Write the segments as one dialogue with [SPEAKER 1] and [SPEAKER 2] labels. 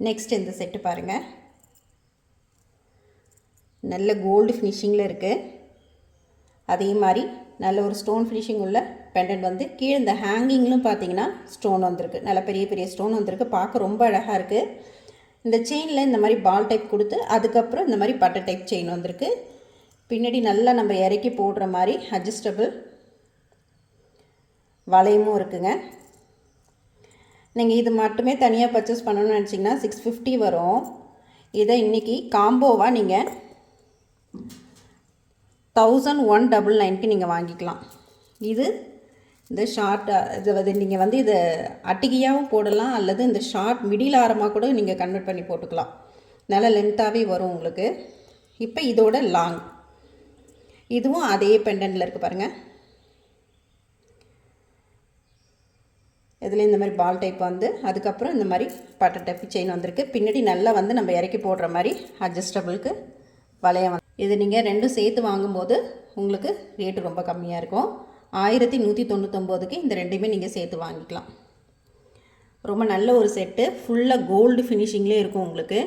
[SPEAKER 1] Next இந்த set பாருங்கள் நல்ல கோல்டு ஃபினிஷிங்கில் இருக்குது அதே மாதிரி நல்ல ஒரு ஸ்டோன் ஃபினிஷிங் உள்ள பெண்டன்ட் வந்து கீழே இந்த ஹேங்கிங்லும் பார்த்தீங்கன்னா ஸ்டோன் வந்திருக்கு. நல்ல பெரிய பெரிய ஸ்டோன் வந்திருக்கு. பார்க்க ரொம்ப அழகாக இருக்குது இந்த செயினில் இந்த மாதிரி பால் டைப் கொடுத்து அதுக்கப்புறம் இந்த மாதிரி பட்டை டைப் செயின் வந்திருக்கு. பின்னாடி நல்லா நம்ம இறக்கி போடுற மாதிரி அட்ஜஸ்டபிள் வளையமும் இருக்குங்க. நீங்கள் இது மட்டுமே தனியாக பர்ச்சேஸ் பண்ணணும்னு நினச்சிங்கன்னா சிக்ஸ் ஃபிஃப்டி வரும். இதை இன்றைக்கி காம்போவாக நீங்கள் தௌசண்ட் ஒன் டபுள் நைன்க்கு நீங்கள் வாங்கிக்கலாம். இது இந்த ஷார்ட் இது நீங்கள் வந்து இதை அட்டிகையாகவும் போடலாம் அல்லது இந்த ஷார்ட் மிடில் ஆரமாக கூட நீங்கள் கன்வெர்ட் பண்ணி போட்டுக்கலாம். நல்லா லென்த்தாகவே வரும் உங்களுக்கு. இப்போ இதோட லாங் இதுவும் அதே பெண்டனில் இருக்குது பாருங்கள் இதில் இந்த மாதிரி பால் டைப் வந்து அதுக்கப்புறம் இந்த மாதிரி பட்டர் டைப் செயின் வந்திருக்கு. பின்னாடி நல்லா வந்து நம்ம இறக்கி போடுற மாதிரி அட்ஜஸ்டபிளுக்கு வளையம் வந்து இது நீங்கள் ரெண்டும் சேர்த்து வாங்கும்போது உங்களுக்கு ரேட்டு ரொம்ப கம்மியாக இருக்கும். ஆயிரத்தி நூற்றி தொண்ணூத்தொம்போதுக்கு இந்த ரெண்டுமே நீங்கள் சேர்த்து வாங்கிக்கலாம். ரொம்ப நல்ல ஒரு செட்டு ஃபுல்லாக கோல்டு ஃபினிஷிங்லேயே இருக்கும் உங்களுக்கு.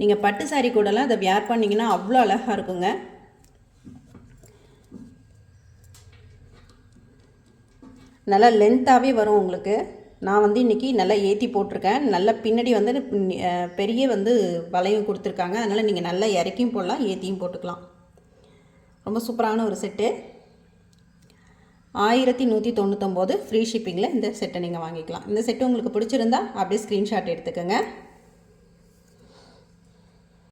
[SPEAKER 1] நீங்கள் பட்டு சாரீ கூடலாம் அதை வியர் பண்ணிங்கன்னா அவ்வளோ அழகாக இருக்குங்க. நல்லா லென்த்தாகவே வரும் உங்களுக்கு. நான் வந்து இன்றைக்கி நல்லா ஏற்றி போட்டிருக்கேன். நல்லா பின்னாடி வந்து பெரிய வந்து வளையம் கொடுத்துருக்காங்க. அதனால் நீங்கள் நல்லா இறக்கியும் போடலாம் ஏற்றியும் போட்டுக்கலாம். ரொம்ப சூப்பரான ஒரு செட்டு. ஆயிரத்தி நூற்றி தொண்ணூத்தொம்போது ஃப்ரீ ஷிப்பிங்கில் இந்த செட்டை நீங்கள் வாங்கிக்கலாம். இந்த செட்டு உங்களுக்கு பிடிச்சிருந்தா அப்படியே ஸ்க்ரீன்ஷாட் எடுத்துக்கோங்க.